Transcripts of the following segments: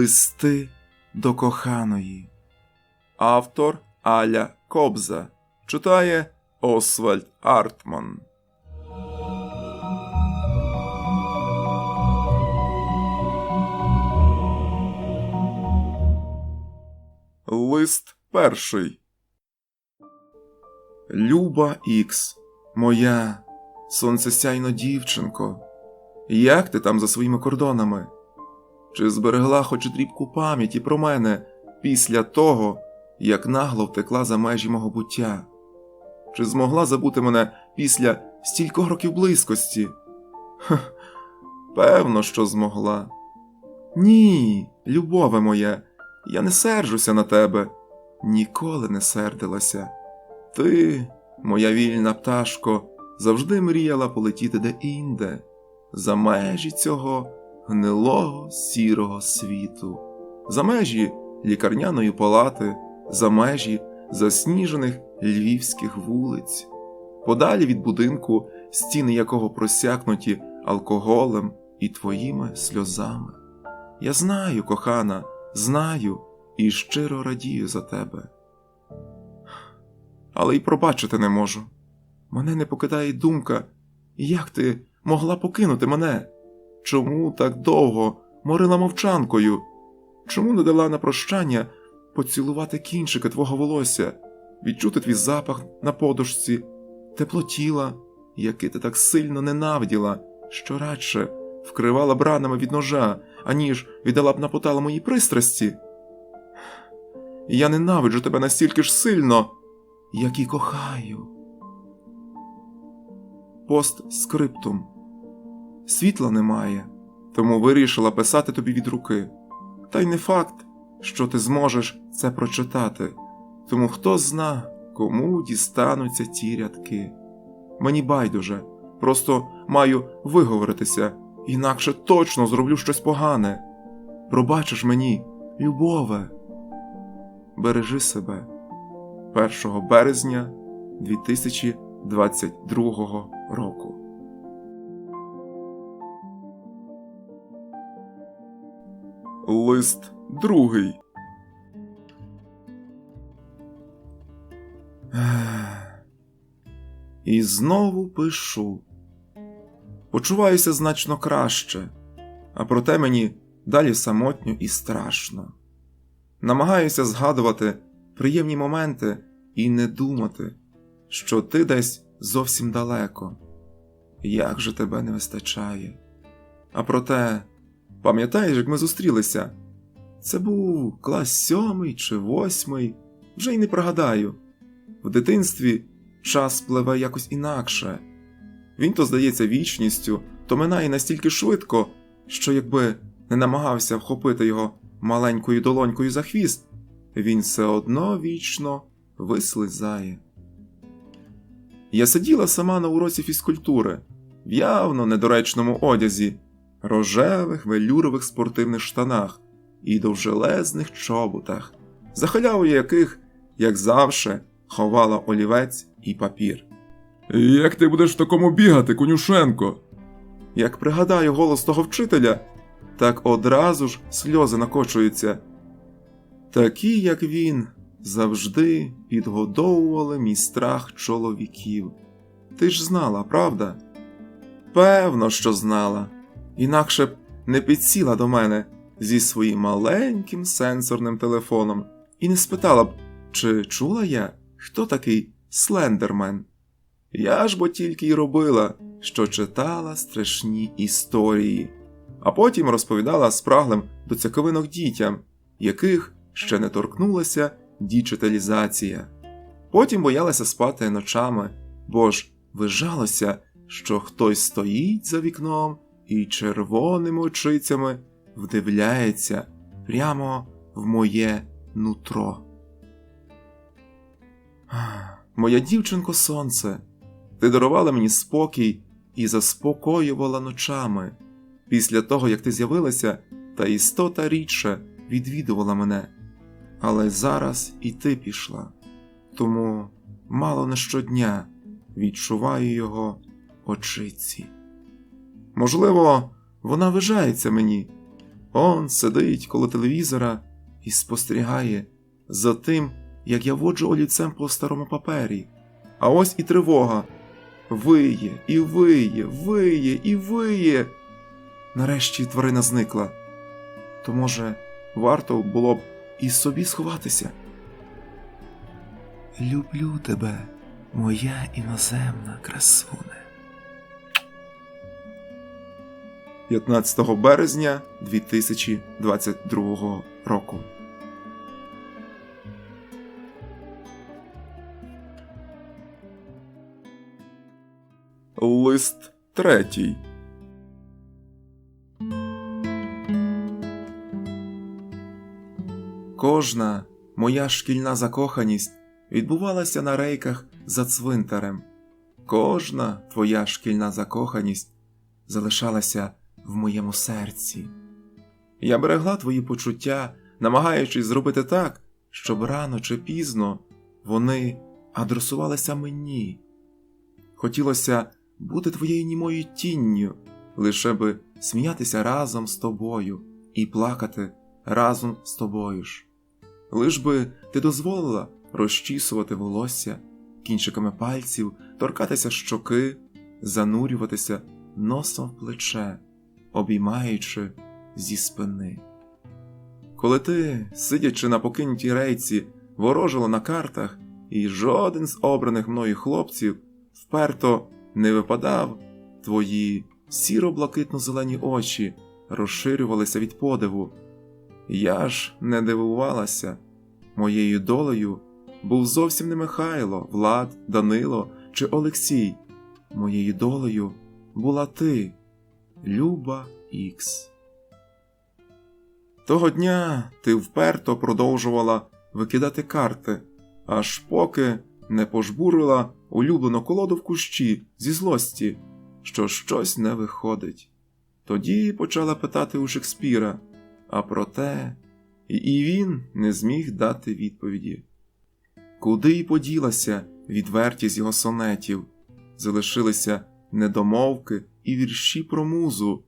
Листи до коханої. Автор Аля Кобза. Читає Освальд Артман. Лист перший. Люба Ікс, моя сонцесяйно дівчинко, як ти там за своїми кордонами? Чи зберегла хоч дрібку пам'яті про мене після того, як нагло втекла за межі мого буття? Чи змогла забути мене після стількох років близькості? Хех, певно, що змогла. Ні, любове моя, я не сержуся на тебе, ніколи не сердилася. Ти, моя вільна пташко, завжди мріяла полетіти де-інде, за межі цього гнилого сірого світу, за межі лікарняної палати, за межі засніжених львівських вулиць, подалі від будинку, стіни якого просякнуті алкоголем і твоїми сльозами. Я знаю, кохана, знаю і щиро радію за тебе. Але й пробачити не можу. Мене не покидає думка, як ти могла покинути мене? Чому так довго морила мовчанкою? Чому не дала на прощання поцілувати кінчики твого волосся, відчути твій запах на подушці, тепло тіла, яке ти так сильно ненавиділа, що радше вкривала бранами від ножа, аніж віддала б на поталу моїй пристрасті? Я ненавиджу тебе настільки ж сильно, як і кохаю. Постскриптум. Світла немає, тому вирішила писати тобі від руки. Та й не факт, що ти зможеш це прочитати, тому хто зна, кому дістануться ті рядки. Мені байдуже, просто маю виговоритися, інакше точно зроблю щось погане. Пробачиш мені, любове. Бережи себе 1 березня 2022 року. Лист другий. І знову пишу. Почуваюся значно краще, а проте мені далі самотньо і страшно. Намагаюся згадувати приємні моменти і не думати, що ти десь зовсім далеко. Як же тебе не вистачає? А проте, пам'ятаєш, як ми зустрілися? Це був клас сьомий чи восьмий, вже й не пригадаю. В дитинстві час пливе якось інакше. Він то здається вічністю, то минає настільки швидко, що якби не намагався вхопити його маленькою долонькою за хвіст, він все одно вічно вислизає. Я сиділа сама на уроці фізкультури в явно недоречному одязі, рожевих велюрових спортивних штанах і довжелезних чоботах, за халявою яких, як завше, ховала олівець і папір. Як ти будеш в такому бігати, конюшенко? Як пригадаю голос того вчителя, так одразу ж сльози накочуються. Такі, як він, завжди підгодовували мій страх чоловіків. Ти ж знала, правда? Певно, що знала, інакше б не підсіла до мене зі своїм маленьким сенсорним телефоном і не спитала б, чи чула я, хто такий слендермен. Я ж бо тільки й робила, що читала страшні історії, а потім розповідала спраглим до цяковинок дітям, яких ще не торкнулася діджиталізація. Потім боялася спати ночами, бо ж вижалося, що хтось стоїть за вікном і червоними очицями вдивляється прямо в моє нутро. Моя дівчинко сонце, ти дарувала мені спокій і заспокоювала ночами. Після того, як ти з'явилася, та істота рідше відвідувала мене. Але зараз і ти пішла, тому мало не щодня відчуваю його очиці. Можливо, вона вижається мені, Он сидить коло телевізора і спостерігає за тим, як я воджу олівцем по старому папері. А ось і тривога. Виє, і виє, виє, і виє. Нарешті тварина зникла. То, може, варто було б і собі сховатися. Люблю тебе, моя іноземна красуне. 15 березня 2022 року. Лист третій. Кожна моя шкільна закоханість відбувалася на рейках за цвинтарем. Кожна твоя шкільна закоханість залишалася в моєму серці. Я берегла твої почуття, намагаючись зробити так, щоб рано чи пізно вони адресувалися мені. Хотілося бути твоєю німою тінню, лише би сміятися разом з тобою і плакати разом з тобою ж. Лиш би ти дозволила розчісувати волосся кінчиками пальців, торкатися щоки, занурюватися носом в плече, обіймаючи зі спини. Коли ти, сидячи на покинутій рейці, ворожила на картах, і жоден з обраних мною хлопців вперто не випадав, твої сіро-блакитно-зелені очі розширювалися від подиву. Я ж не дивувалася, моєю долею був зовсім не Михайло, Влад, Данило чи Олексій. Моєю долею була ти, Люба Ікс. Того дня ти вперто продовжувала викидати карти, аж поки не пожбурила улюблену колоду в кущі зі злості, що щось не виходить. Тоді почала питати у Шекспіра, а проте і він не зміг дати відповіді. Куди й поділася відвертість його сонетів, залишилися недомовки і вірші про музу,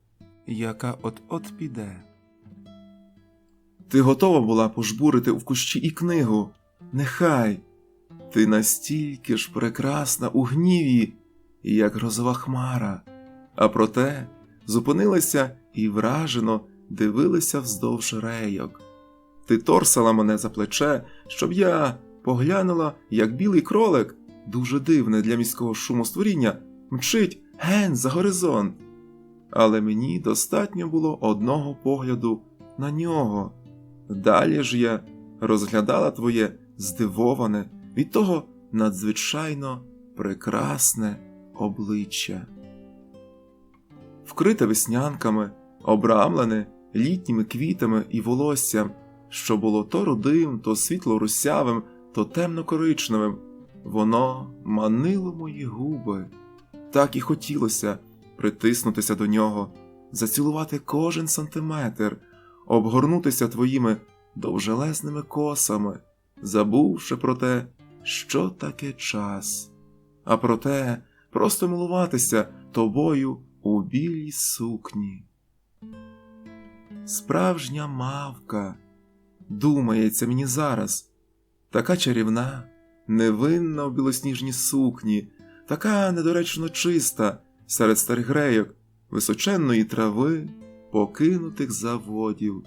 яка от-от піде. Ти готова була пожбурити в кущі і книгу. Нехай ти настільки ж прекрасна у гніві, як грозова хмара, а проте зупинилася і вражено дивилася вздовж рейок. Ти торсала мене за плече, щоб я поглянула, як білий кролик, дуже дивне для міського шумостворіння, мчить ген за горизонт. Але мені достатньо було одного погляду на нього. Далі ж я розглядала твоє здивоване, від того надзвичайно прекрасне обличчя. Вкрите веснянками, обрамлене літніми квітами і волоссям, що було то рудим, то світло-русявим, то темно-коричневим, воно манило мої губи, так і хотілося притиснутися до нього, зацілувати кожен сантиметр, обгорнутися твоїми довжелезними косами, забувши про те, що таке час, а проте просто милуватися тобою у білій сукні. Справжня мавка, думається мені зараз, така чарівна, невинна у білосніжній сукні, така недоречно чиста серед старих грейок, височенної трави, покинутих заводів.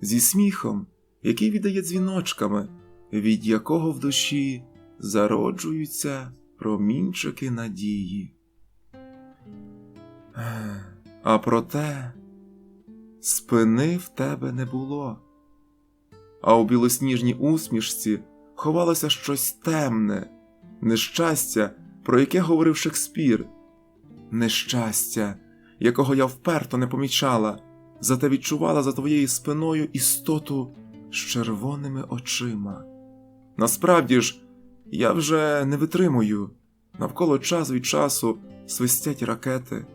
Зі сміхом, який віддає дзвіночками, від якого в душі зароджуються промінчики надії. А проте спини в тебе не було, а у білосніжній усмішці ховалося щось темне, нещастя, про яке говорив Шекспір, нещастя, якого я вперто не помічала, зате відчувала за твоєю спиною істоту з червоними очима. Насправді ж, я вже не витримую, навколо час від часу свистять ракети.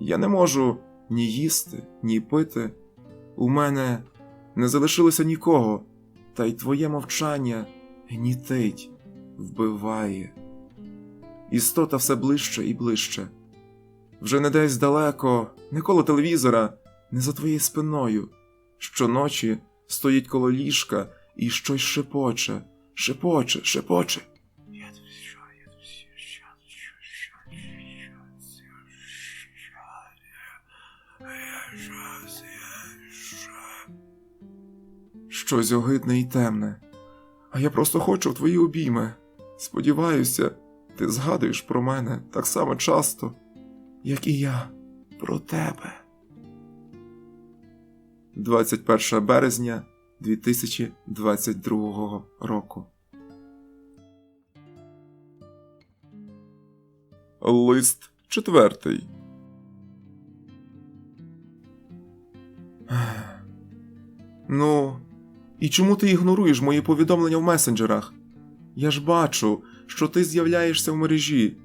Я не можу ні їсти, ні пити. У мене не залишилося нікого, та й твоє мовчання гнітить, вбиває. Істота все ближче і ближче. Вже не десь далеко, не коло телевізора, не за твоєю спиною. Щоночі стоїть коло ліжка і щось шепоче, шепоче, шепоче. Щось огидне і темне. А я просто хочу в твої обійми. Сподіваюся, ти згадуєш про мене так само часто, як і я про тебе. 21 березня 2022 року. Лист четвертий. Ну, і чому ти ігноруєш мої повідомлення в месенджерах? Я ж бачу, що ти з'являєшся в мережі.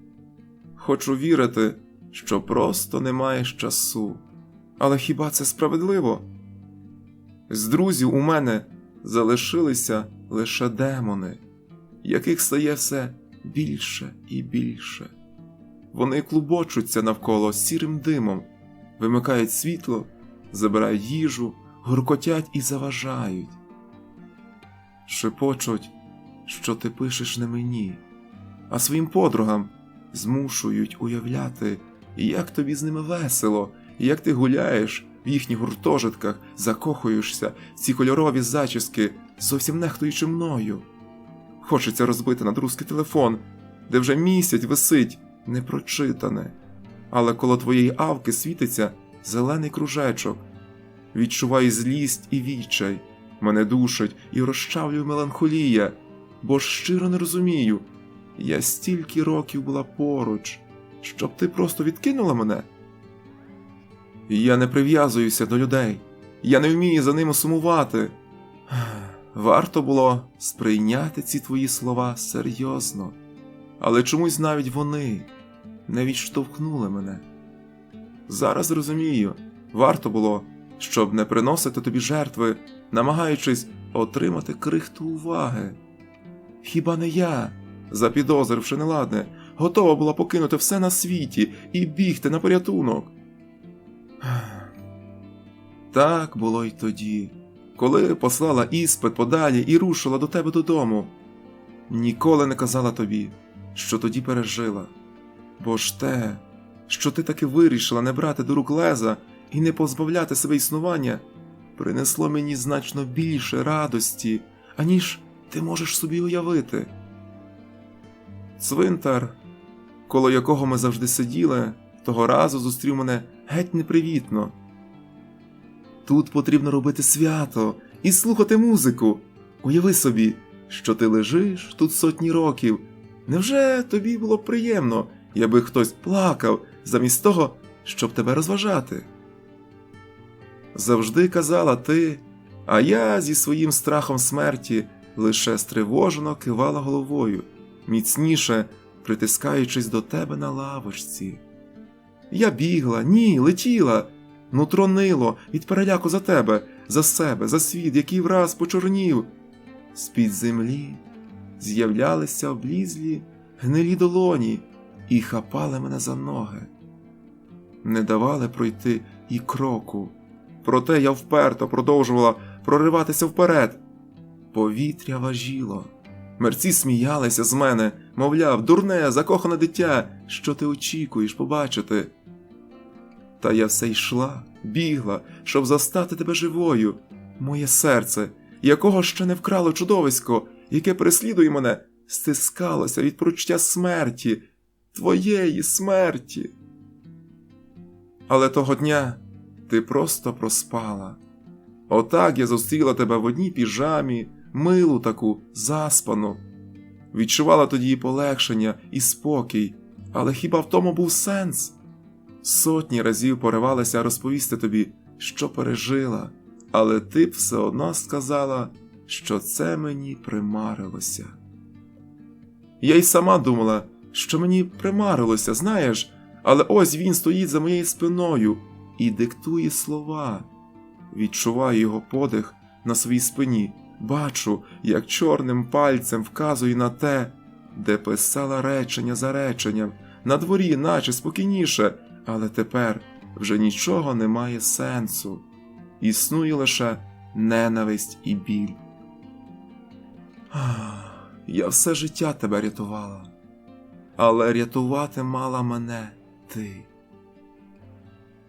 Хочу вірити, що просто не маєш часу. Але хіба це справедливо? З друзів у мене залишилися лише демони, яких стає все більше і більше. Вони клубочуться навколо сірим димом, вимикають світло, забирають їжу, гуркотять і заважають. Шепочуть, що ти пишеш не мені, а своїм подругам змушують уявляти, як тобі з ними весело, і як ти гуляєш в їхніх гуртожитках, закохуєшся в ці кольорові зачіски, зовсім нехтуючи мною. Хочеться розбити надрузкий телефон, де вже місяць висить непрочитане, але коло твоєї авки світиться зелений кружечок. Відчуваю злість і відчай, мене душить і розчавлює меланхолія, бо щиро не розумію, я стільки років була поруч, щоб ти просто відкинула мене. Я не прив'язуюся до людей, я не вмію за ними сумувати. Варто було сприйняти ці твої слова серйозно, але чомусь навіть вони не відштовхнули мене. Зараз розумію, варто було, щоб не приносити тобі жертви, намагаючись отримати крихту уваги. Хіба не я, запідозривши неладне, готова була покинути все на світі і бігти на порятунок? Так було й тоді, коли послала іспит подалі і рушила до тебе додому. Ніколи не казала тобі, що тоді пережила, бо ж те, що ти таки вирішила не брати до рук леза і не позбавляти себе існування, принесло мені значно більше радості, аніж ти можеш собі уявити. Цвинтар, коло якого ми завжди сиділи, того разу зустрів мене геть непривітно. Тут потрібно робити свято і слухати музику. Уяви собі, що ти лежиш тут сотні років. Невже тобі було б приємно, якби хтось плакав замість того, щоб тебе розважати? Завжди казала ти, а я зі своїм страхом смерті лише стривожено кивала головою, міцніше притискаючись до тебе на лавочці. Я бігла, ні, летіла, нутро нило від переляку за тебе, за себе, за світ, який враз почорнів. З-під землі з'являлися облізлі гнилі долоні і хапали мене за ноги. Не давали пройти і кроку. Проте я вперто продовжувала прориватися вперед. Повітря важіло. Мерці сміялися з мене, мовляв, дурне, закохане дитя, що ти очікуєш побачити. Та я все йшла, бігла, щоб застати тебе живою, моє серце, якого ще не вкрало чудовисько, яке переслідує мене, стискалося від прочуття смерті, твоєї смерті. Але того дня ти просто проспала. Отак я зустріла тебе в одній піжамі, милу таку, заспану. Відчувала тоді і полегшення, і спокій, але хіба в тому був сенс? Сотні разів поривалася розповісти тобі, що пережила, але ти б все одно сказала, що це мені примарилося. Я й сама думала, що мені примарилося, знаєш, але ось він стоїть за моєю спиною і диктує слова. Відчуваю його подих на своїй спині, бачу, як чорним пальцем вказує на те, де писала речення за реченням, на дворі, наче спокійніше, але тепер вже нічого не має сенсу, існує лише ненависть і біль. Я все життя тебе рятувала, але рятувати мала мене ти.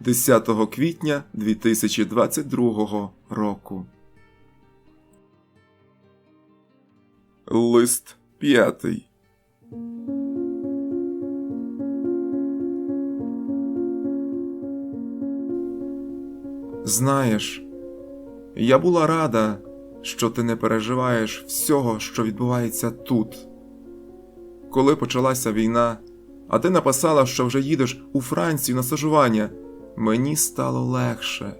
10 квітня 2022 року. Лист п'ятий. Знаєш, я була рада, що ти не переживаєш всього, що відбувається тут. Коли почалася війна, а ти написала, що вже їдеш у Францію на стажування, мені стало легше.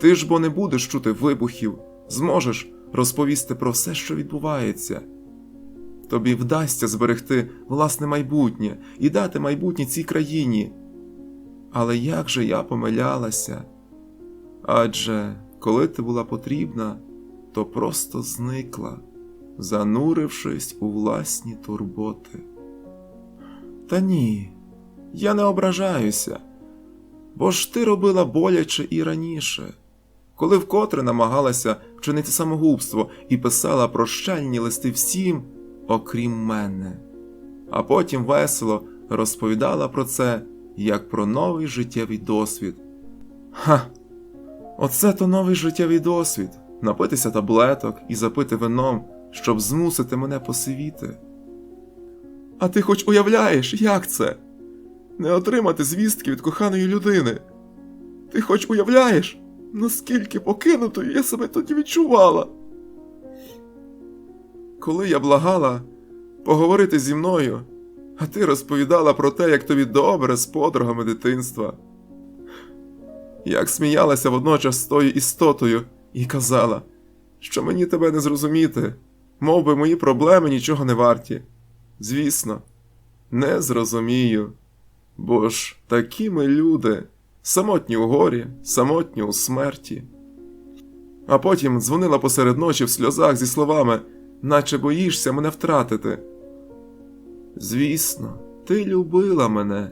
Ти ж бо не будеш чути вибухів, зможеш розповісти про все, що відбувається. Тобі вдасться зберегти власне майбутнє і дати майбутнє цій країні. Але як же я помилялася? Адже коли ти була потрібна, то просто зникла, занурившись у власні турботи. Та ні, я не ображаюся, бо ж ти робила боляче і раніше, коли вкотре намагалася вчинити самогубство і писала прощальні листи всім, окрім мене, а потім весело розповідала про це як про новий життєвий досвід. Ха! Оце то новий життєвий досвід напитися таблеток і запити вином, щоб змусити мене посивіти. А ти хоч уявляєш, як це? Не отримати звістки від коханої людини. Ти хоч уявляєш, наскільки покинутою я себе тоді відчувала. Коли я благала поговорити зі мною, а ти розповідала про те, як тобі добре з подругами дитинства як сміялася водночас з тою істотою і казала, що мені тебе не зрозуміти, мов би мої проблеми нічого не варті. Звісно, не зрозумію. Бо ж такі ми люди, самотні у горі, самотні у смерті. А потім дзвонила посеред ночі в сльозах зі словами, наче боїшся мене втратити. Звісно, ти любила мене,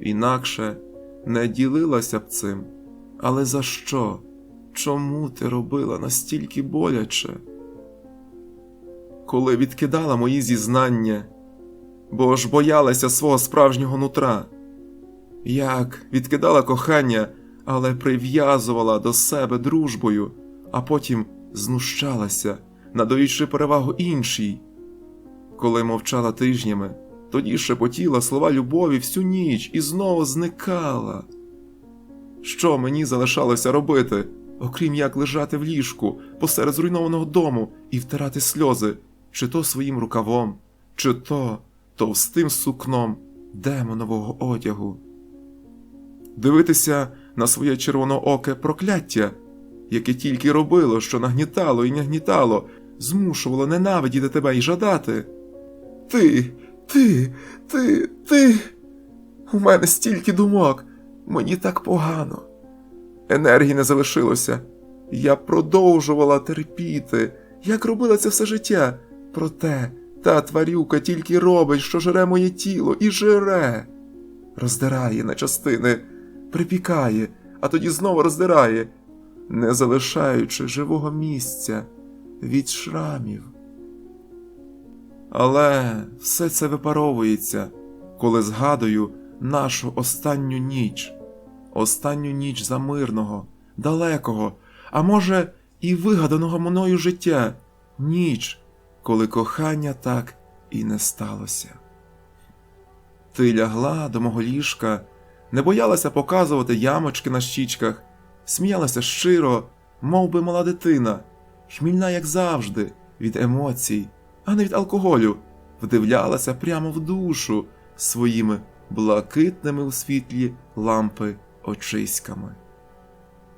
інакше не ділилася б цим. Але за що? Чому ти робила настільки боляче? Коли відкидала мої зізнання, бо ж боялася свого справжнього нутра, як відкидала кохання, але прив'язувала до себе дружбою, а потім знущалася, надаючи перевагу іншій. Коли мовчала тижнями, тоді шепотіла слова любові всю ніч і знову зникала. Що мені залишалося робити, окрім як лежати в ліжку посеред зруйнованого дому і втирати сльози, чи то своїм рукавом, чи то товстим сукном демонового одягу, дивитися на своє червонооке прокляття, яке тільки робило, що нагнітало і нагнітало, змушувало ненавидіти тебе і жадати. Ти, ти, ти, ти. У мене стільки думок. Мені так погано. Енергії не залишилося. Я продовжувала терпіти, як робила це все життя. Проте та тварюка тільки робить, що жере моє тіло і жере. Роздирає на частини, припікає, а тоді знову роздирає, не залишаючи живого місця від шрамів. Але все це випаровується, коли згадую нашу останню ніч останню ніч за мирного, далекого, а може, і вигаданого мною життя, ніч, коли кохання так і не сталося. Ти лягла до мого ліжка, не боялася показувати ямочки на щічках, сміялася щиро, мов би мала дитина, хмільна, як завжди, від емоцій, а не від алкоголю, вдивлялася прямо в душу своїми блакитними у світлі лампи очиськами.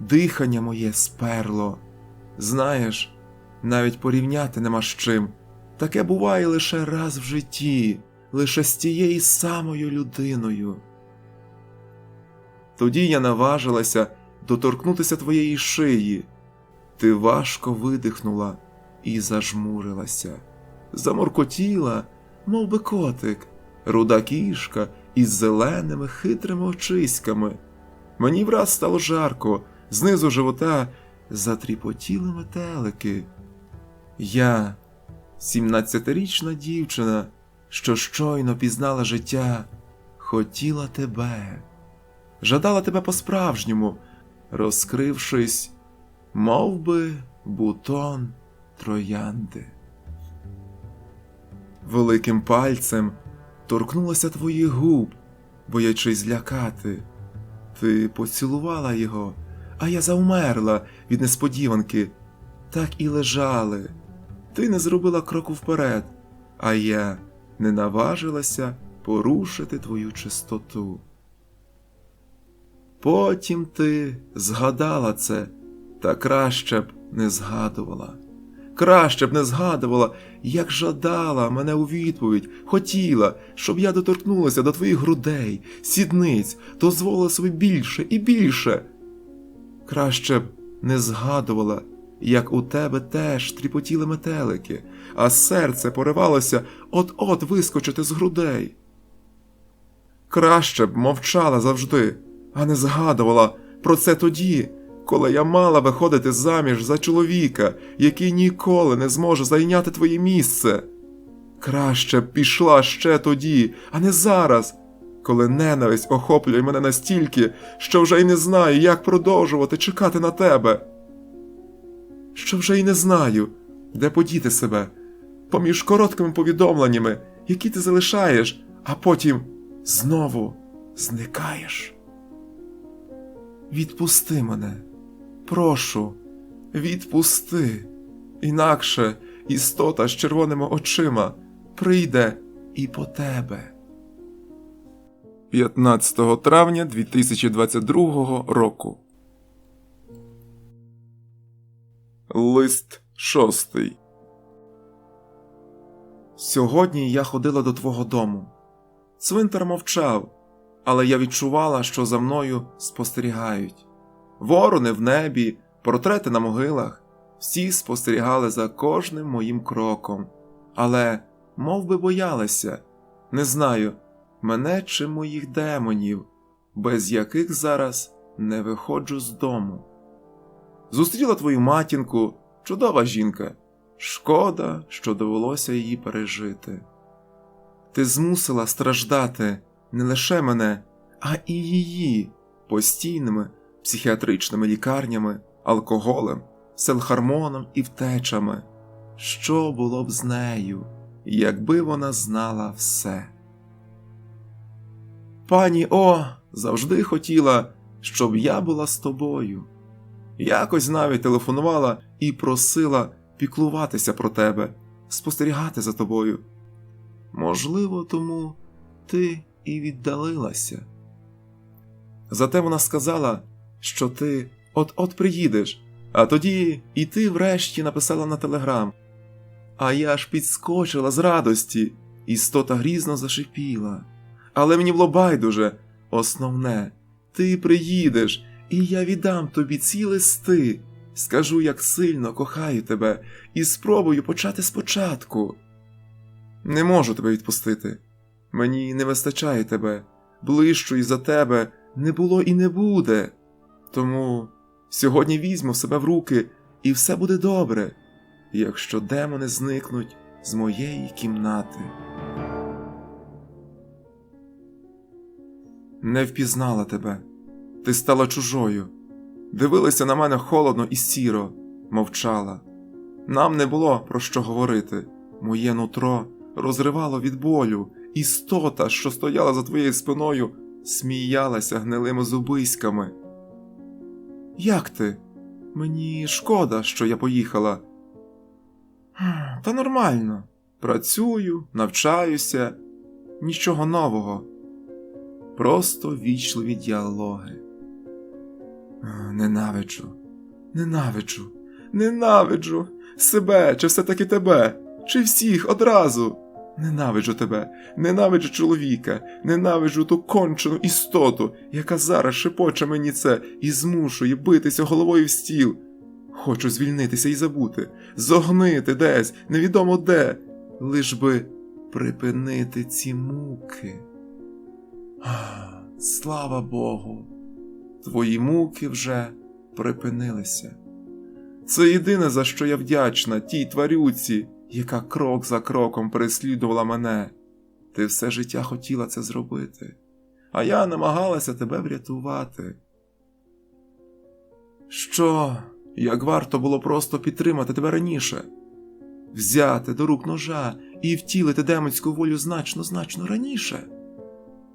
Дихання моє сперло. Знаєш, навіть порівняти нема з чим. Таке буває лише раз в житті, лише з тією самою людиною. Тоді я наважилася доторкнутися твоєї шиї. Ти важко видихнула і зажмурилася, заморкотіла, мов би котик, руда кішка із зеленими хитрими очиськами. Мені враз стало жарко, знизу живота затріпотіли метелики. Я, сімнадцятирічна дівчина, що щойно пізнала життя, хотіла тебе, жадала тебе по-справжньому, розкрившись, мов би бутон троянди. Великим пальцем торкнулася твоїх губ, боячись злякати. Ти поцілувала його, а я завмерла від несподіванки. Так і лежали. Ти не зробила кроку вперед, а я не наважилася порушити твою чистоту. Потім ти згадала це, та краще б не згадувала. Краще б не згадувала, як жадала мене у відповідь, хотіла, щоб я доторкнулася до твоїх грудей, сідниць, дозволила собі більше і більше. Краще б не згадувала, як у тебе теж тріпотіли метелики, а серце поривалося от-от вискочити з грудей. Краще б мовчала завжди, а не згадувала про це тоді, коли я мала виходити заміж за чоловіка, який ніколи не зможе зайняти твоє місце. Краще б пішла ще тоді, а не зараз, коли ненависть охоплює мене настільки, що вже й не знаю, як продовжувати чекати на тебе. Що вже й не знаю, де подіти себе, поміж короткими повідомленнями, які ти залишаєш, а потім знову зникаєш. Відпусти мене, прошу, відпусти. Інакше істота з червоними очима прийде і по тебе. 15 травня 2022 року. Лист шостий. Сьогодні я ходила до твого дому. Цвинтар мовчав, але я відчувала, що за мною спостерігають. Ворони в небі, портрети на могилах, всі спостерігали за кожним моїм кроком, але мов би, боялися, не знаю, мене чи моїх демонів, без яких зараз не виходжу з дому. Зустріла твою матінку, чудова жінка. Шкода, що довелося її пережити. Ти змусила страждати не лише мене, а і її постійними психіатричними лікарнями, алкоголем, селхармоном і втечами. Що було б з нею, якби вона знала все? Пані О завжди хотіла, щоб я була з тобою. Якось навіть телефонувала і просила піклуватися про тебе, спостерігати за тобою. Можливо, тому ти і віддалилася. Зате вона сказала, що ти от-от приїдеш, а тоді і ти врешті написала на телеграм. А я ж підскочила з радості, істота грізно зашипіла. Але мені було байдуже, основне, ти приїдеш, і я віддам тобі ці листи, скажу, як сильно кохаю тебе, і спробую почати спочатку. Не можу тебе відпустити. Мені не вистачає тебе, ближчої за тебе не було і не буде. Тому сьогодні візьму себе в руки, і все буде добре, якщо демони зникнуть з моєї кімнати. Не впізнала тебе. Ти стала чужою. Дивилася на мене холодно і сіро, мовчала. Нам не було про що говорити. Моє нутро розривало від болю, істота, що стояла за твоєю спиною, сміялася гнилими зубиськами. Як ти? Мені шкода, що я поїхала. Та нормально. Працюю, навчаюся, нічого нового. Просто вічливі діалоги. Ненавиджу, ненавиджу, ненавиджу себе, чи все-таки тебе, чи всіх одразу. Ненавиджу тебе, ненавиджу чоловіка, ненавиджу ту кончену істоту, яка зараз шепоче мені це і змушує битися головою в стіл. Хочу звільнитися і забути, зогнити десь, невідомо де, лиш би припинити ці муки. Слава Богу, твої муки вже припинилися. Це єдине, за що я вдячна тій тварюці, яка крок за кроком переслідувала мене. Ти все життя хотіла це зробити, а я намагалася тебе врятувати. Що, як варто було просто підтримати тебе раніше, взяти до рук ножа і втілити демонську волю значно значно раніше?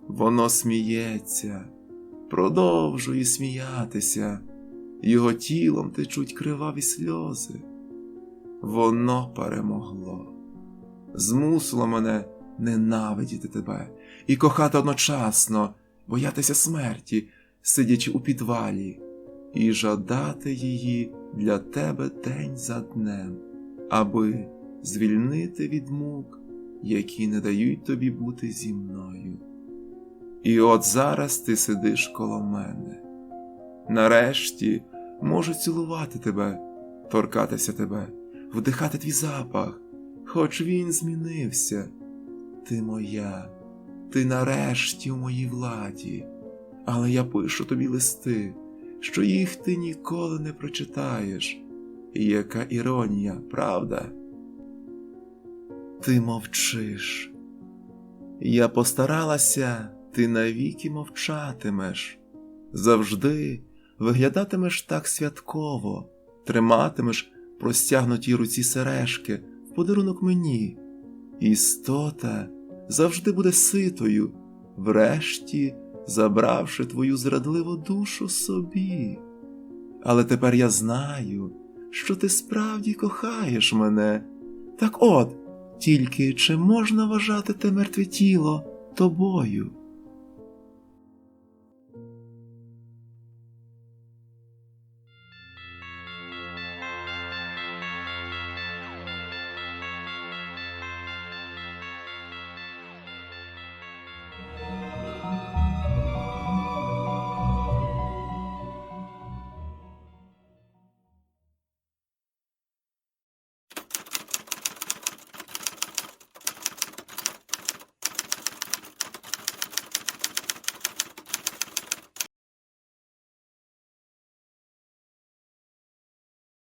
Воно сміється, продовжує сміятися, його тілом течуть криваві сльози. Воно перемогло, змусило мене ненавидіти тебе і кохати одночасно, боятися смерті, сидячи у підвалі, і жадати її для тебе день за днем, аби звільнити від мук, які не дають тобі бути зі мною. І от зараз ти сидиш коло мене. Нарешті можу цілувати тебе, торкатися тебе, вдихати твій запах, хоч він змінився. Ти моя, ти нарешті у моїй владі, але я пишу тобі листи, що їх ти ніколи не прочитаєш. Яка іронія, правда? Ти мовчиш. Я постаралася, ти навіки мовчатимеш. Завжди виглядатимеш так святково, триматимеш простягнутій руці сережки в подарунок мені. Істота завжди буде ситою, врешті забравши твою зрадливу душу собі. Але тепер я знаю, що ти справді кохаєш мене. Так от, тільки чи можна вважати те мертве тіло тобою?